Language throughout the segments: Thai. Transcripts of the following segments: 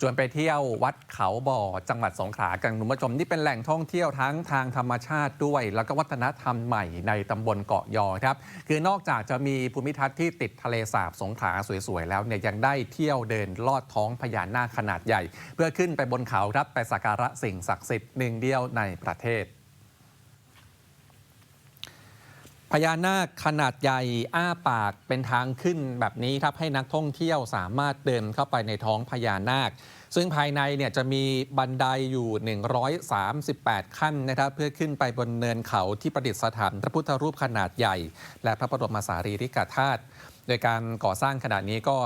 ชวนไปเที่ยววัดเขาบ่อจังหวัดสงขลากันคุณผู้ชมนี่เป็นแหล่งท่องเที่ยวทั้งทางธรรมชาติด้วย แล้วก็วัฒนธรรมใหม่ในตำบลเกาะยอครับ คือนอกจากจะมีภูมิทัศน์ที่ติดทะเลสาบสงขลาสวยๆ แล้วเนี่ยยังได้เที่ยวเดินลอดท้องพญานาคขนาดใหญ่ เพื่อขึ้นไปบนเขาครับไปสักการะสิ่งศักดิ์สิทธิ์หนึ่งเดียวในประเทศ พญานาคขนาดใหญ่อ้าปากเป็นทางขึ้นแบบนี้ครับให้นักท่องเที่ยวสามารถเดินเข้าไปในท้องพญานาค ซึ่งภายในเนี่ยจะมีบันไดอยู่ 138 ขั้นนะครับเพื่อขึ้นไปบนเนินเขาที่ประดิษฐานพระพุทธรูปขนาดใหญ่ และพระบรมสารีริกธาตุโดยการก่อสร้างขนาดนี้ก็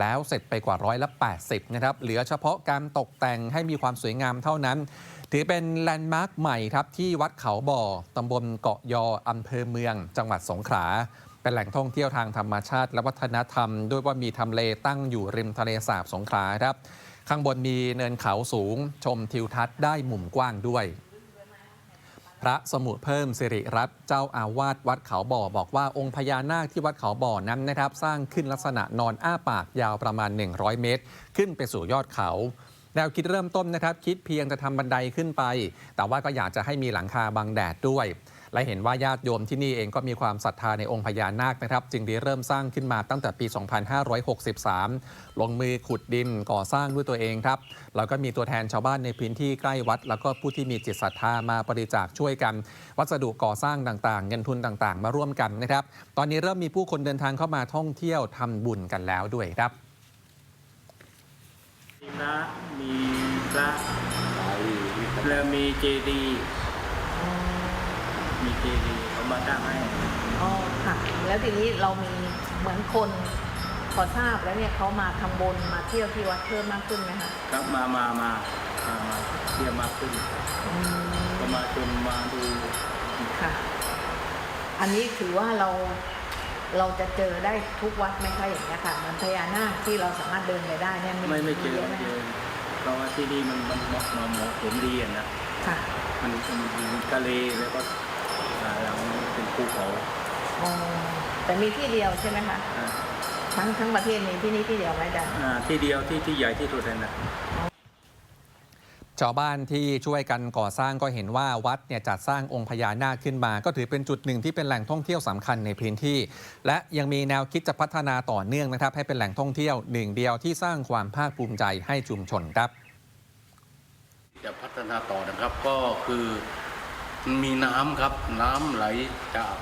แล้วเสร็จไปกว่าร้อยละ80นะครับเหลือเฉพาะการตกแต่งให้มีความสวยงามเท่านั้น ถือเป็นแลนด์มาร์คใหม่ครับที่วัดเขาบ่อตำบลเกาะยออำเภอเมือง จังหวัดสงขลา เป็นแหล่งท่องเที่ยวทางธรรมชาติ และวัฒนธรรม ด้วยว่ามีทำเลตั้งอยู่ริมทะเลสาบสงขลาครับ ข้างบนมีเนินเขาสูง ชมทิวทัศน์ได้มุมกว้างด้วย พระสมุเพิ่มสิริรัตน์เจ้าอาวาสวัดเขาบ่อบอกว่าองค์พญานาคที่วัดเขาบ่อนั้นนะครับ สร้างขึ้นลักษณะนอนอ้าปากยาวประมาณ 100 เมตร ขึ้นไปสู่ยอดเขา แนวคิดเริ่มต้นนะครับ คิดเพียงจะทำบันไดขึ้นไป แต่ว่าก็อยากจะให้มีหลังคาบังแดดด้วย และเห็นว่าญาติโยมที่นี่เองก็มีความศรัทธาในองค์พญานาคนะครับ จึงได้เริ่มสร้างขึ้นมาตั้งแต่ปี 2563 ลงมือขุดดินก่อสร้างด้วยตัวเองครับ แล้วก็มีตัวแทนชาวบ้านในพื้นที่ใกล้วัด แล้วก็ผู้ที่มีจิตศรัทธามาบริจาคช่วยกัน วัสดุก่อสร้างต่างๆ เงินทุนต่างๆ มาร่วมกันนะครับ ตอนนี้เริ่มมีผู้คนเดินทางเข้ามาท่องเที่ยวทำบุญกันแล้วด้วยครับ มีพระมีพระแล้วมีเจดีย์มีเจดีย์เขามาตั้งให้อ๋อค่ะ แล้วทีนี้เรามีเหมือนคนพอทราบแล้วเนี่ยเขามาทำบุญมาเที่ยวที่วัดเพิ่มมากขึ้นไหมคะครับมามามามามาเที่ยวมากขึ้นอืมก็มาชมมาดูค่ะ อันนี้ถือว่าเรา เราจะเจอได้ทุกวัดไหมคะอย่างนี้ยค่ะเหมันพญานาคที่เราสามารถเดินไปได้เนี่ยไม่ไม่เจอเยอะไหมไม่เจคะอเพราะว่าที่นี่มันมันเหมาะเหมาะเหมาะสมดีอะนะค่ะมันมันมันทะเลแล้วก็อ่าแล้วเป็นภูเขาอ๋อแต่มีที่เดียวใช่ไหมคะอ่าทั้งทั้งประเทศมีที่นี้ที่เดียวไหมอาจารย์อ่าที่เดียวที่ที่ใหญ่ที่สุดเลยนะ ชาวบ้านที่ช่วยกันก่อสร้างก็เห็นว่าวัดเนี่ยจัดสร้างองค์พญานาคขึ้นมา ก็ถือเป็นจุดหนึ่งที่เป็นแหล่งท่องเที่ยวสำคัญในพื้นที่ และยังมีแนวคิดจะพัฒนาต่อเนื่องนะครับ ให้เป็นแหล่งท่องเที่ยวหนึ่งเดียวที่สร้างความภาคภูมิใจให้ชุมชนครับ จะพัฒนาต่อนะครับก็คือมีน้ำครับน้ำไหลจาก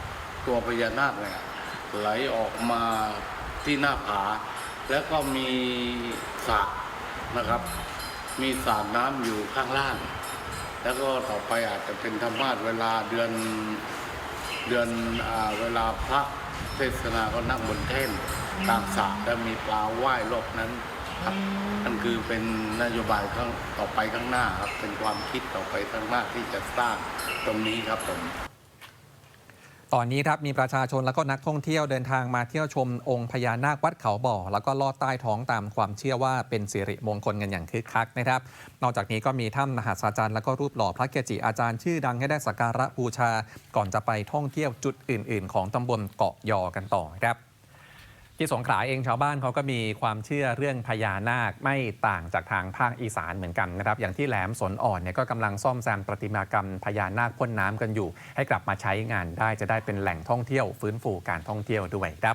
ตัวพญานาคเนี่ยไหลออกมาที่หน้าผา แล้วก็มีสระนะครับ มีสระน้ำอยู่ข้างล่าง แล้วก็ต่อไปอาจจะเป็นธรรมาสเวลาเดือนเดือนอาเวลาพระเทศนาก็นั่งบนแท่นตามสระแล้วมีปลาว่ายรอบนั้นครับนั่นคือเป็นนโยบายข้างต่อไปข้างหน้าครับเป็นความคิดต่อไปข้างหน้าที่จะสร้างตรงนี้ครับผม ตอนนี้ครับมีประชาชนแล้วก็นักท่องเที่ยวเดินทางมาเที่ยวชมองค์พญานาควัดเขาบ่อ แล้วก็ลอดใต้ท้องตามความเชื่อว่าเป็นสิริมงคลกันอย่างคึกคักนะครับ นอกจากนี้ก็มีถ้ำมหาสาจารย์และก็รูปหล่อพระเกจิอาจารย์ชื่อดังให้ได้สักการะบูชา ก่อนจะไปท่องเที่ยวจุดอื่น ๆ ของตำบลเกาะยอกันต่อครับ ที่สงขลาเองชาวบ้านเขาก็มีความเชื่อเรื่องพญานาคไม่ต่างจากทางภาคอีสานเหมือนกันนะครับ อย่างที่แหลมสนอ่อนเนี่ยก็กำลังซ่อมแซมประติมากรรมพญานาคพ่นน้ำกันอยู่ ให้กลับมาใช้งานได้จะได้เป็นแหล่งท่องเที่ยวฟื้นฟูการท่องเที่ยวด้วยครับ